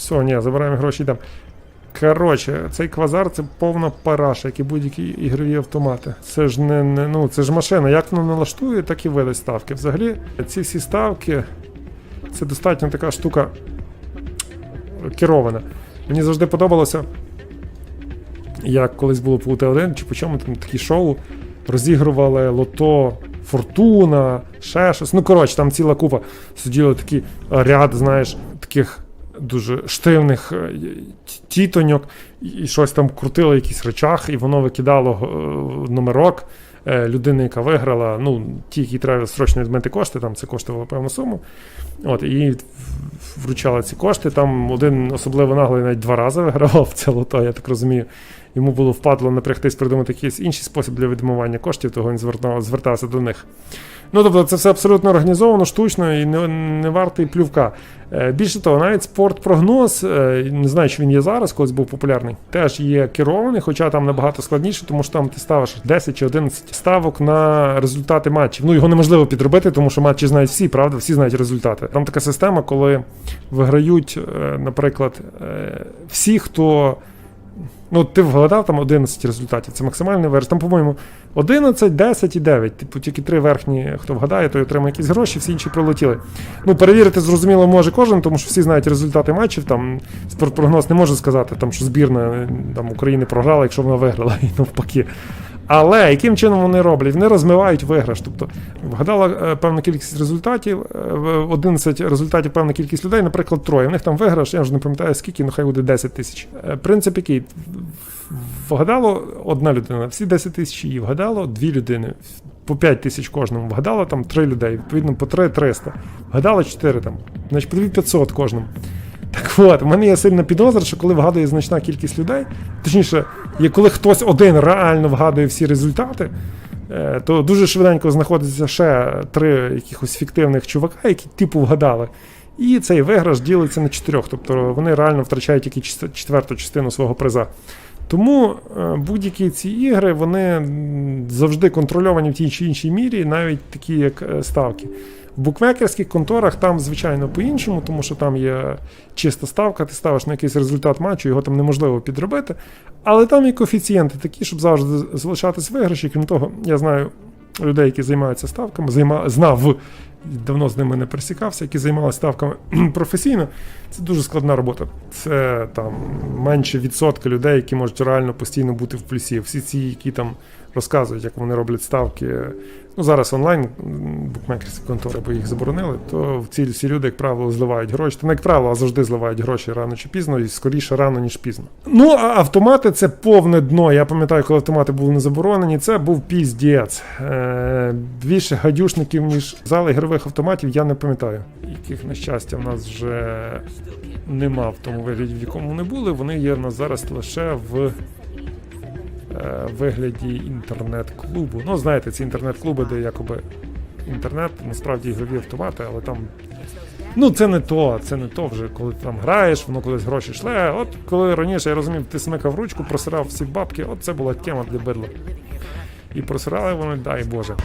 Все, ні, забираємо гроші йдемо. Коротше, цей квазар це повна параша, як і будь-які ігрові автомати. Це ж не, не ну, це ж машина. Як воно налаштує, так і видасть ставки. Взагалі, ці всі ставки це достатньо така штука керована. Мені завжди подобалося, як колись було по УТ1 чи по чому там такі шоу розігрували лото Фортуна, ще щось. Ну, коротше, там ціла купа сиділи такі е, ряд, знаєш, таких дуже штивних е, тітоньок, і- щось там крутило якийсь речах, і воно викидало е, номерок. е, Людини, яка виграла, ну, ті, які треба срочно відмити кошти, там це коштувало певну суму. От, і вручала ці кошти. Там один особливо наглий навіть два рази вигравав це лото, я так розумію. Йому було впадло напрягтись придумати якийсь інший спосіб для відмивання коштів, того він звертав, звертався до них. Ну, тобто, це все абсолютно організовано, штучно і не, не вартий плювка. Е, більше того, навіть спортпрогноз, е, не знаю, чи він є зараз, колись був популярний, теж є керований, хоча там набагато складніше, тому що там ти ставиш 10 чи 11 ставок на результати матчів. Ну, його неможливо підробити, тому що матчі знають всі, правда, всі знають результати. Там така система, коли виграють, е, наприклад, всі, хто. Ну, ти вгадав там 11 результатів, це максимальний верш. Там, по-моєму, 11, 10 і 9. Типу, тільки три верхні, хто вгадає, той отримає якісь гроші, всі інші пролетіли. Ну, перевірити, зрозуміло, може кожен, тому що всі знають результати матчів. Там спортпрогноз не може сказати, там, що збірна е, там, України програла, якщо вона виграла, і навпаки. Але яким чином вони роблять? Вони розмивають виграш. Тобто вгадала е, певна кількість результатів, е, 11 результатів певна кількість людей, наприклад, троє. В них там виграш, я вже не пам'ятаю скільки, ну хай буде 10 тисяч. Е, Принцип який? Вгадало одна людина, всі 10 тисяч її вгадало, дві людини. По 5 тисяч кожному. Вгадало там 3 людей, відповідно по 3 300. Вгадало 4 там. Значить, по 2 500 кожному. Так от, в мене є сильна підозра, що коли вгадує значна кількість людей, точніше, є коли хтось один реально вгадує всі результати, е, то дуже швиденько знаходиться ще три якихось фіктивних чувака, які типу вгадали. І цей виграш ділиться на чотирьох, тобто вони реально втрачають тільки четверту частину свого приза. Тому е, будь-які ці ігри вони завжди контрольовані в тій чи іншій мірі, навіть такі як е, ставки. В букмекерських конторах там, звичайно, по-іншому, тому що там є чиста ставка, ти ставиш на якийсь результат матчу, його там неможливо підробити. Але там і коефіцієнти такі, щоб завжди залишатись виграші. Крім того, я знаю людей, які займаються ставками, займа... знав, давно з ними не пересікався, які займалися ставками професійно. Це дуже складна робота. Це там менше відсотка людей, які можуть реально постійно бути в плюсі. Всі ці, які там розказують, як вони роблять ставки. Ну, зараз онлайн букмекерські контори, бо їх заборонили, то ці всі люди, як правило, зливають гроші. Та не як правило, а завжди зливають гроші рано чи пізно, і скоріше рано, ніж пізно. Ну, а автомати це повне дно. Я пам'ятаю, коли автомати були не заборонені, це був піздець. Е, більше гадюшників, ніж зали ігрових автоматів, я не пам'ятаю. Яких, на щастя, в нас вже нема в тому вигляді, в якому вони були. Вони є в нас зараз лише в е, вигляді інтернет-клубу. Ну, знаєте, ці інтернет-клуби, де якоби інтернет, насправді ігрові автомати, але там. Ну, це не то, це не то вже, коли ти там граєш, воно колись гроші шле. От коли раніше я розумів, ти смикав ручку, просирав всі бабки, от це була тема для бидла. І просирали вони, дай Боже.